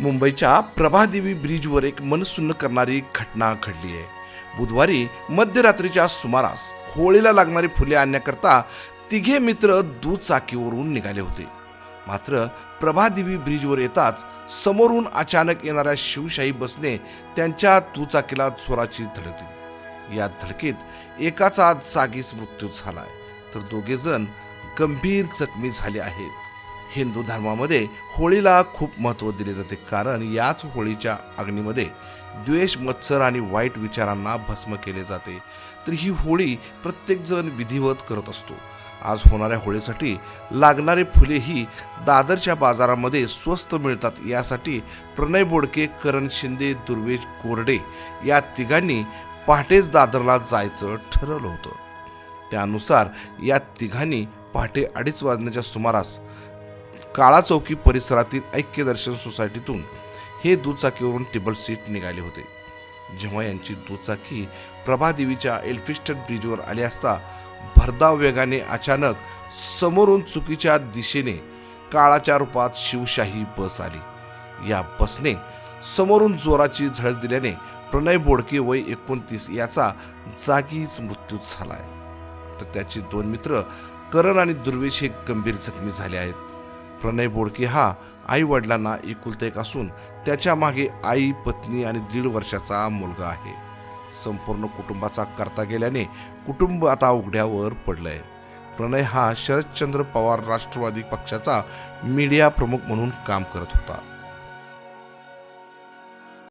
मुंबईच्या प्रभादेवी ब्रिजवर एक मनसुन्न करणारी घटना घडली आहे. बुधवारी मध्यरात्रीच्या सुमारास होळीला लागणारी फुले आणण्याकरता तिघे मित्र दुचाकीवरून निघाले होते. मात्र प्रभादेवी ब्रिजवर येताच समोरून अचानक येणाऱ्या शिवशाही बसने त्यांच्या दुचाकीला जोराची धडकली या धडकेत एकाचा जागीच मृत्यू झालाय. तर दोघेजण गंभीर जखमी झाले आहेत. हिंदू धर्मामध्ये होळीला खूप महत्त्व दिले जाते. कारण याच होळीच्या अग्नीमध्ये द्वेष मत्सर आणि वाईट विचारांना भस्म केले जाते. तर ही होळी प्रत्येकजण विधिवत करत असतो. आज होणाऱ्या होळीसाठी लागणारे फुलेही दादरच्या बाजारामध्ये स्वस्त मिळतात. यासाठी प्रणय बोडके करण शिंदे दुर्वेश कोरडे या तिघांनी पहाटेच दादरला जायचं ठरवलं होतं. त्यानुसार या तिघांनी पहाटे अडीच वाजण्याच्या सुमारास काळा चौकी परिसरातील ऐक्यदर्शन सोसायटीतून हे दुचाकीवरून टेबल सीट निघाले होते. जेव्हा यांची दुचाकी प्रभादेवीच्या एल्फिस्टन ब्रिजवर आली असता भरधाव वेगाने अचानक समोरून चुकीच्या दिशेने काळाच्या रूपात शिवशाही बस आली. या बसने समोरून जोराची झळक दिल्याने प्रणय बोडके वय एकोणतीस याचा जागीच मृत्यू झालाय. तर त्याचे दोन मित्र करण आणि दुर्वेश हे गंभीर जखमी झाले आहेत. प्रणय बोडके हा आई वडिलांना एकुलता एक असून त्याच्यामागे आई पत्नी आणि दीड वर्षाचा मुलगा आहे. संपूर्ण कुटुंबाचा करता गेल्याने कुटुंब आता उघड्यावर पडलंय. प्रणय हा शरदचंद्र पवार राष्ट्रवादी पक्षाचा मीडिया प्रमुख म्हणून काम करत होता.